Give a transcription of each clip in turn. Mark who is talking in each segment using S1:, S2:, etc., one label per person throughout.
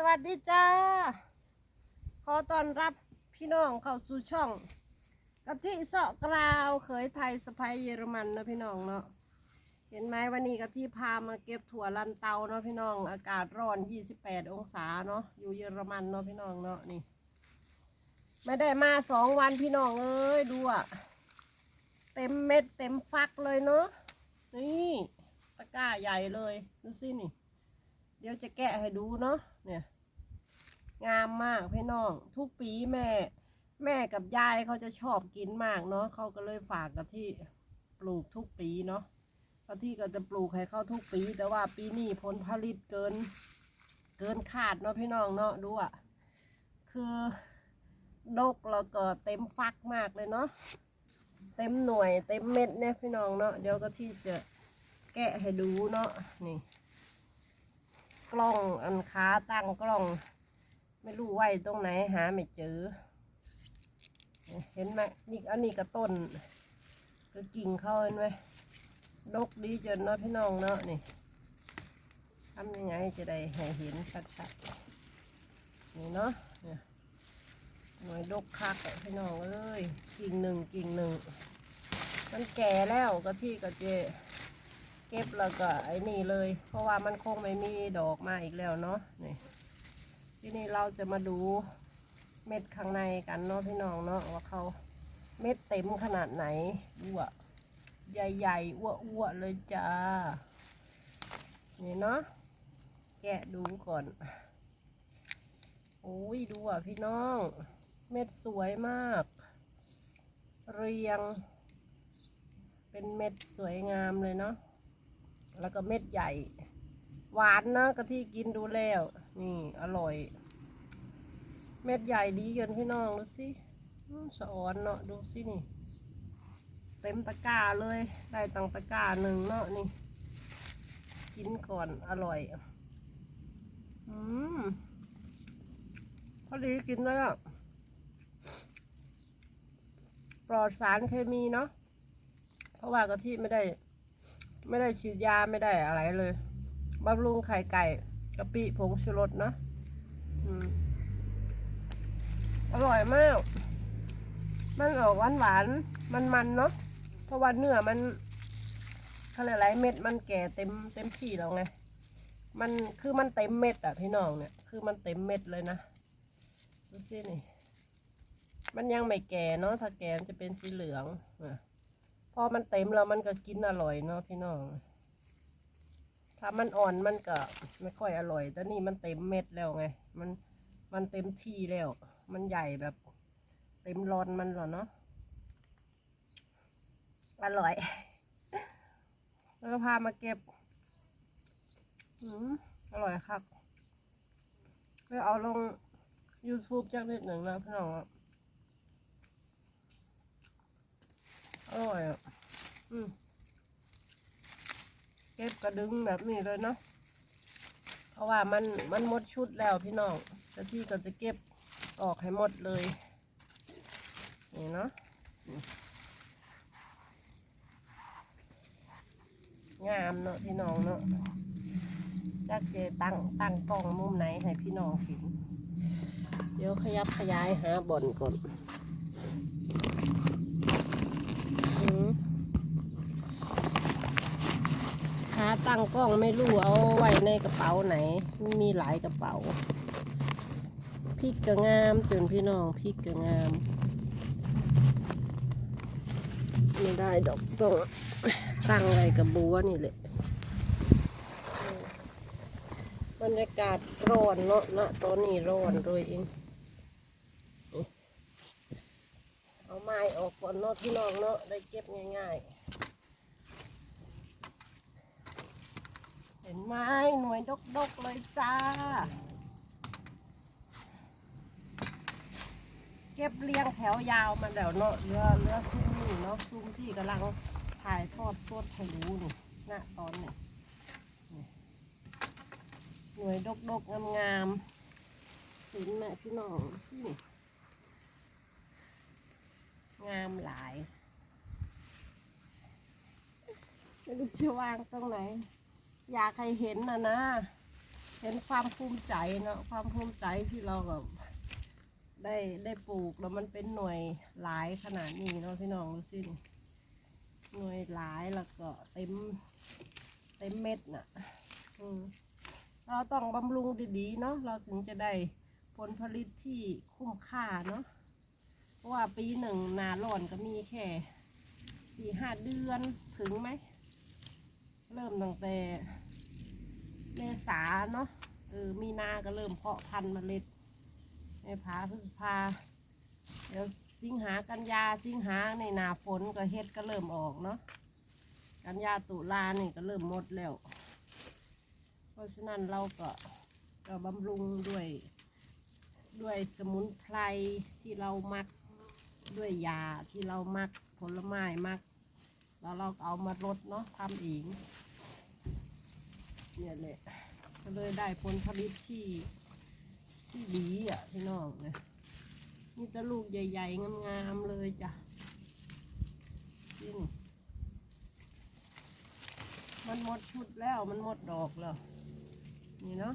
S1: สวัสดีจ้า ขอต้อนรับพี่น้องเข้าสู่ช่องกะทิเสาะกราวเขยไทยสะพายเยอรมันนะพี่น้องเนาะ เห็นไหมวันนี้กะทิพามาเก็บถั่วลันเตาเนาะพี่น้อง อากาศร้อน 28 องศาเนาะ อยู่เยอรมันเนาะพี่น้องเนาะนี่ ไม่ได้มาสองวันพี่น้องเอ้ยดูอะเต็มเม็ดเต็มฟักเลยเนาะ นี่ตะกร้าใหญ่เลยดูสินี่ เดี๋ยวจะแกะให้ดูเนาะเนี่ย งามมากพี่น้อง ทุกปีแม่ แม่กับยายเขาจะชอบกินมากเนาะเขาก็เลยฝากกะที่ปลูกทุกปีเนาะกะที่ก็จะปลูกให้เขาทุกปี แต่ว่าปีนี้ผลผลิตเกิน เกินคาดเนาะพี่น้องเนาะดูอะคือดกแล้วก็เต็มฟักมากเลยเนาะเต็มหน่วยเต็มเม็ดเนี่ยพี่น้องเนาะเดี๋ยวกะที่จะแกะให้ดูเนาะนี่ กล้องอันขาตั้งกล้อง ไม่รู้ไว้ตรงไหนหาไม่เจอ เห็นไหมนี่อันนี้ก็ต้นก็กิ่งเข้าเห็นไหมดกดีจนเนาะพี่น้องเนาะนี่ทำยังไงจะได้ให้เห็นชัดๆนี่เนาะเนี่ยหน่วยดกคักพี่น้องเอ้ยกิ่งหนึ่งกิ่งหนึ่งมันแก่แล้วก็ที่ก็เจ เก็บแล้วก็ไอ้นี่เลย เพราะว่ามันคงไม่มีดอกมาอีกแล้วเนาะนี่ที่นี้เราจะมาดูเม็ดข้างในกันเนาะพี่น้องเนาะว่าเขาเม็ดเต็มขนาดไหนดูอะใหญ่ๆอ้วๆเลยจ้านี่เนาะแกะดูก่อนโอ้ยดูอะพี่น้อง เม็ดสวยมาก เรียง เป็นเม็ดสวยงามเลยเนาะ แล้วก็เม็ดใหญ่ หวานนะกะทิกินดูแล้ว นี่ อร่อย เม็ดใหญ่ดีเกินพี่น้องดูสิสะออนเนาะดูสินี่ เต็มตะกร้าเลย ได้ตังตะกร้าหนึ่งเนาะนี่ กินก่อนอร่อย อืมพอดีกินแล้วปลอดสารเคมีเนาะเพราะว่ากะทิไม่ได้ ไม่ได้ฉีดยาไม่ได้อะไรเลยบำรุงไข่ไก่กะปิผงชูรสเนาะอร่อยมาก มันออกหวานหวานมันมันเนาะเพราะว่าเนื้อมันเขาเรียกอะไรเม็ดมันแก่เต็มเต็มที่แล้วไง มันคือมันเต็มเม็ดอะพี่น้องเนี่ย คือมันเต็มเม็ดเลยนะดูสินี่ มันยังไม่แก่เนาะถ้าแก่จะเป็นสีเหลืองอะ อมันเต็มแล้วมันก็กินอร่อยเนาะพี่น้อง ถ้ามันอ่อนมันก็ไม่ค่อยอร่อย แต่นี่มันเต็มเม็ดแล้วไง มันมันเต็มที่แล้ว มันใหญ่แบบ เต็มรอนมันเหรอเนาะ อร่อย แล้วก็พามาเก็บ อืมอร่อยครับไปเอาลง YouTube จักนิดหนึ่งนะพี่น้องอร่อยอะ อืมเก็บกระดึงแบบนี้เลยเนาะ เพราะว่ามันมันหมดชุดแล้วพี่น้องแต่ที่ก็จะเก็บออกให้หมดเลย นี่เนาะงามเนาะพี่น้องเนาะจักเจตั้งตั้งกล้องมุมไหนให้พี่น้องเห็น เดี๋ยวขยับขยายหาบ่อนก่อน อืมขา ตั้งกล้องไม่รู้เอาไว้ในกระเป๋าไหน มีหลายกระเป๋าพริกก็งามจนพี่น้องพริกก็งามไม่ได้ดอกต้องตั้งไว้กับบัวนี่แหละบรรยากาศร้อนเนาะณตอนนี้ร้อนโดยเองเอาไม้ออกก่อนเนาะพี่น้องเนาะได้เก็บง่ายๆ เห็นไหมหน่วยดกๆเลยจ้า เก็บเรียงแถวยาวมาแล้วเนาะเรือเรือซุ้มนี่เนาะซุ้มที่กำลังถ่ายทอดสดให้ดูนี่ณตอนนี้นี่หน่วยดกๆงามๆเห็นไหมพี่น้องสิงามหลายไม่รู้จะวางตรงไหน อยากให้เห็นนะนะ เห็นความภูมิใจเนาะความภูมิใจที่เราแบบได้ได้ปลูกแล้วมันเป็นหน่วยหลายขนาดนี้เนาะพี่น้องดูสินี่หน่วยหลายแล้วก็เต็มเต็มเม็ดน่ะเราต้องบำรุงดีๆเนาะเราถึงจะได้ผลผลิตที่คุ้มค่าเนาะเพราะว่าปีหนึ่งนาร้อนก็มีแค่สี่ห้าเดือนถึงไหม เริ่มตั้งแต่เมษาเนาะเออมีนาก็เริ่มเพาะพันธุ์เมล็ดเมษาพฤษภาเดี๋ยวสิงหากันยาสิงหาในหนาฝนก็เฮ็ดก็เริ่มออกเนาะกันยาตุลานี่ก็เริ่มหมดแล้ว เพราะฉะนั้นเราก็ก็บำรุงด้วยด้วยสมุนไพรที่เรามักด้วยยาที่เรามักผลไม้มัก แล้วเราเอามาลดเนาะทำเองเนี่ยแหละก็เลยได้ผลผลิตที่ที่ดีอะพี่น้องเนี่ยนี่จะลูกใหญ่ ๆ งามๆเลยจ้ะจริงมันหมดชุดแล้วมันหมดดอกแล้ว นี่เนาะ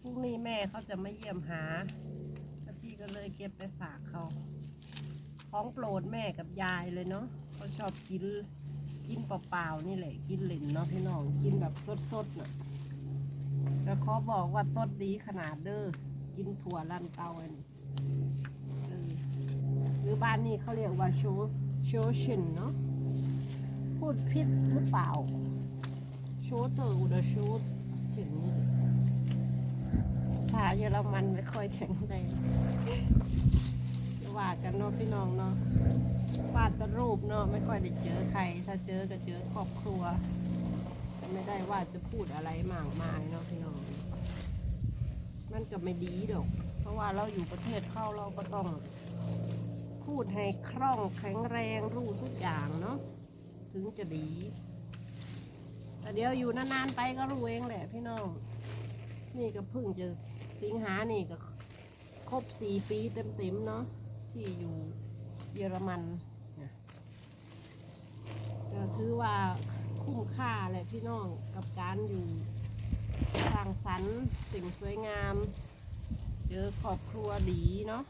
S1: พรุ่งนี้แม่เขาจะมาเยี่ยมหาพี่ก็เลยเก็บไปฝากเขา ของโปรดแม่กับยายเลยเนาะเขาชอบกินกินเปล่าๆนี่แหละ กินเหล่นเนาะพี่น้องกินแบบสดๆน่ะแต่เขาบอกว่าต้นดีขนาดเด้อกินถั่วลันเตาอันนี้เออหรือบ้านนี้เขาเรียกว่าโชโชชินเนาะพูดผิดหรือเปล่าโชเตอร์หรือโชชินนี่ภาษาเยอรมันไม่ค่อยแข็งแรง ว่ากันเนาะพี่น้องเนาะวาดแต่รูปเนาะไม่ค่อยได้เจอใคร ถ้าเจอก็เจอครอบครัวไม่ได้ว่าจะพูดอะไรมากมายเนาะพี่น้อง มันก็ไม่ดีดอก เพราะว่าเราอยู่ประเทศเข้าเราก็ต้องพูดให้คล่องแข็งแรงรู้ทุกอย่างเนาะถึงจะดีแต่เดี๋ยวอยู่นานๆไปก็รู้เองแหละพี่น้อง นี่ก็เพิ่งจะสิงหานี่ก็ครบสี่ปีเต็มๆเนาะ ที่อยู่เยอรมันนะก็ถือว่าคุ้มค่าแหละพี่น้องกับการอยู่สร้างสรรค์สิ่งสวยงาม เจอครอบครัวดีเนาะ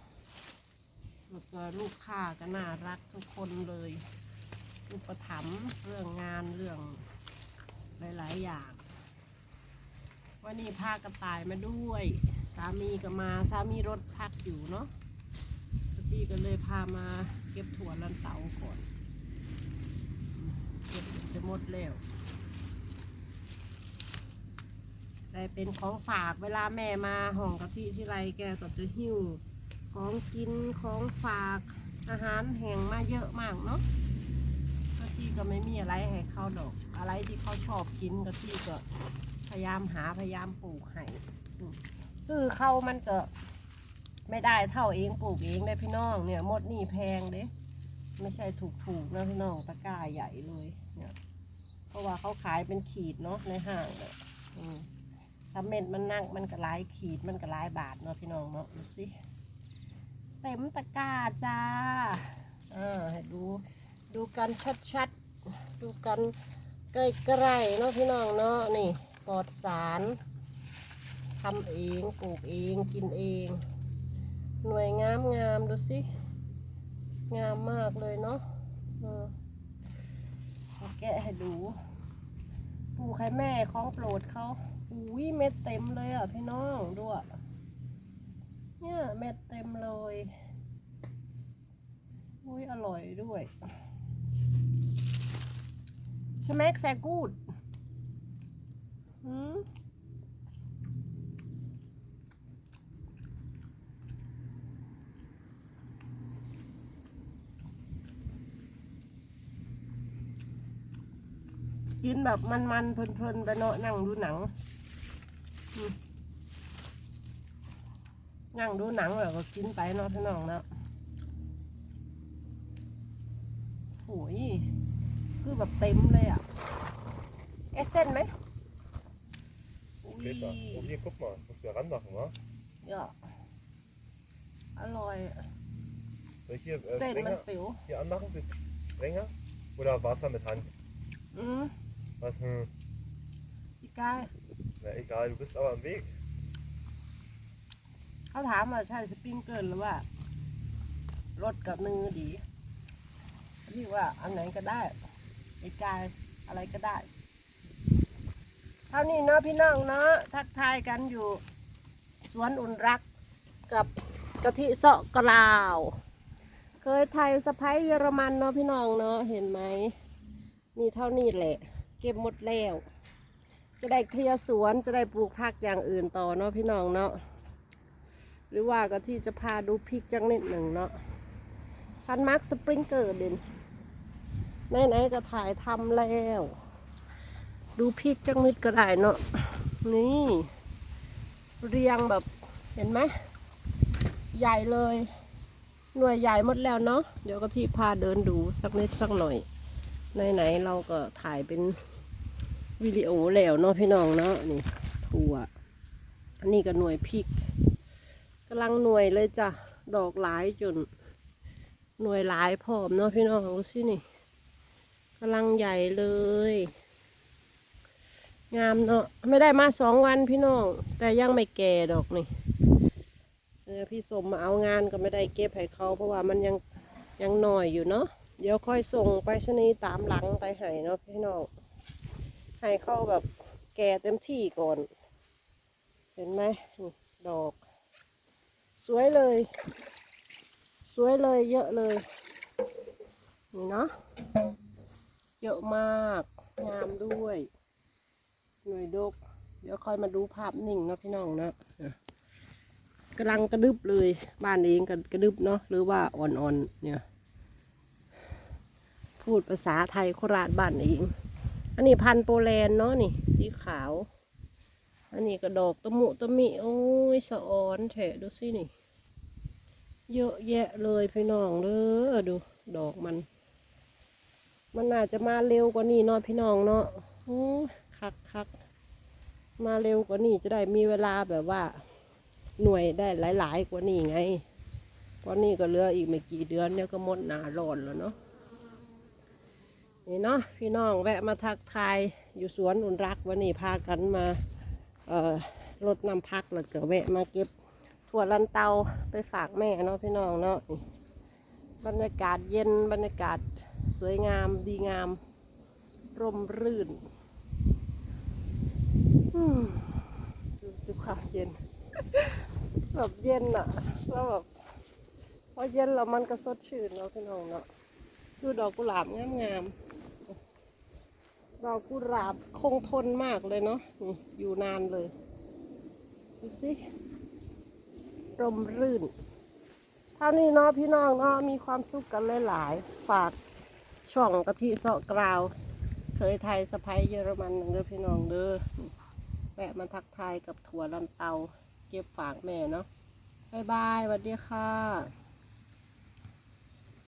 S1: แล้วก็ลูกค้าก็น่ารักทุกคนเลยอุปถัมภ์เรื่องงานเรื่องหลาย ๆ อย่าง วันนี้พากระต่ายมาด้วย สามีก็มาสามีรถพักอยู่เนาะ พี่ก็เลยพามาเก็บถั่วลันเตาก่อน เก็บจะหมดแล้วแต่เป็นของฝากเวลาแม่มาห้องกะทิที่ไรแกก็จะหิ้วของกินของฝากอาหารแห้งมาเยอะมากเนาะกะทิก็ไม่มีอะไรให้เขาดอก อะไรที่เขาชอบกินกะทิก็พยายามหาพยายามปลูกให้ซื้อเข้ามันก็ ไม่ได้เท่าเองปลูกเองเลยพี่น้องเนี่ยหมดนี่แพงเด้ไม่ใช่ถูกถูกๆนะพี่น้องตะกร้าใหญ่เลยเนี่ยเพราะว่าเขาขายเป็นขีดเนาะในห้างเนี่ยถ้าเม็ดมันนั่งมันก็หลายขีดมันก็หลายบาทเนาะพี่น้องเนาะดูสิเต็มตะกร้าจ้าอ่าให้ดูดูกันชัดๆดูกันใกล้ๆเนาะพี่น้องเนาะนี่ปลอดสารทำเองปลูกเองกินเอง หน่วยงามงามดูสิงามมากเลยเนาะเออเอาแกะให้ดูปลูกให้แม่ของโปรดเขาอุ้ยเม็ดเต็มเลยอะพี่น้องดูอะเนี่ยเม็ดเต็มเลยอุ้ยอร่อยด้วย Schmeckt sehr gut. Hm? กิ นแบบมันๆเพลินๆไปเนาะนั่งดูหนังอืมนั่งดูหนังแล้วก็กินไปเนาะพี่น้องเนาะโอ้ยคือแบบเต็มเลยอะ เอสเซนไหมอุ้ย
S2: Peter, oh, hier, guck mal, musst du ranmachen, wa?
S1: เยอะอร่อยอะ
S2: Soll ich hier äh,
S1: เส้นมัน
S2: strenger
S1: ปิ๋ว
S2: hier anmachen? Sind strenger? Oder Wasser mit Hand?
S1: อืม
S2: Was? Hm.
S1: อีกกาย
S2: Na egal, du bist aber am Weg.
S1: เขาถามว่าใช่สปริงเกิลหรือว่ารถกับมือดีพี่ว่าอันไหนก็ได้ไอ้กายอะไรก็ได้ เท่านี้เนาะพี่น้องเนาะทักทายกันอยู่ สวนอุ่นรักกับกะทิเสาะกราว เคยไทยสะพ้ายเยอรมันเนาะพี่น้องเนาะเห็นไหม มีเท่านี้แหละ เก็บหมดแล้ว จะได้เคลียร์สวนจะได้ปลูกผักอย่างอื่นต่อเนาะพี่น้องเนาะหรือว่าก็ที่จะพาดูพริกจังนิดหนึ่งเนาะพันมาร์คสปริงเกอร์เด่นไหนๆก็ถ่ายทำแล้ว ดูพริกจังนิดก็ได้เนาะนี่ เรียงแบบเห็นไหมใหญ่เลย หน่วยใหญ่หมดแล้วเนาะเดี๋ยวก็ที่พาเดินดูสักนิดสักหน่อย ไหนๆเราก็ถ่ายเป็นวิดีโอแล้วเนาะพี่น้องเนาะนี่ถั่วอันนี้ก็หน่วยพริกกำลังหน่วยเลยจ้ะดอกหลายจนหน่วยหลายพร้อมเนาะพี่น้องดูสินี่กำลังใหญ่เลย งามเนาะไม่ได้มาสองวันพี่น้อง แต่ยังไม่แก่ดอกนี่พี่สมมาเอางานก็ไม่ได้เก็บให้เขาเพราะว่ามันยังยังหน่อยอยู่เนาะ เดี๋ยวค่อยส่งไปชนีตามหลังไปให้เนาะพี่น้อง ให้เข้าแบบแก่เต็มที่ก่อน เห็นไหมนี่ดอก สวยเลย สวยเลยเยอะเลย นี่เนาะ เยอะมาก งามด้วย หน่วยดก เดี๋ยวค่อยมาดูภาพนิ่งเนาะพี่น้องนะกำลังกระดึบเลย บ้านเองกันกระดึบเนาะ หรือว่าอ่อนๆ เนี่ย พูดภาษาไทยโคราชบ้านเองอันนี้พันโปแลนด์เนาะนี่ สีขาว อันนี้ก็ดอกตะมุตะมิ โอ้ยสะออนแฉะดูสินี่ เยอะแยะเลยพี่น้องเด้อดูดอกมัน มันน่าจะมาเร็วกว่านี้เนาะพี่น้องเนาะโอ้คักคักมาเร็วกว่านี้จะได้มีเวลาแบบว่า หน่วยได้หลาย ๆ กว่านี้ไงเพรานี่ก็เหลืออีกไม่กี่เดือนเนี่ยก็หมดหนาร้อนแล้วเนาะ นี่เนาะพี่น้องแวะมาทักทายอยู่สวนอุนรักวันนี้พากันมาเอ่อรถนำพักแล้วก็แวะมาเก็บถั่วลันเตาไปฝากแม่เนาะพี่น้องเนาะบรรยากาศเย็นบรรยากาศสวยงามดีงาม ร่มรื่นดูสิความเย็น แบบเย็นอะแล้วแบบพอเย็นแล้วมันก็สดชื่นเนาะพี่น้องเนาะดูดอกกุหลาบงามๆ ดอกกุหลาบคงทนมากเลยเนาะอยู่นานเลย ดูสิร่มรื่น เท่านี้เนาะพี่น้องเนาะมีความสุขกันหลายๆ ฝากช่องกะทิเสาะกราว เคยไทยสะพ้ยเยอรมันหนึ่งเด้อพี่น้องเด้อแวะมาทักทายกับถั่วลันเตา เก็บฝากแม่เนาะบายบายสวัสดีค่ะ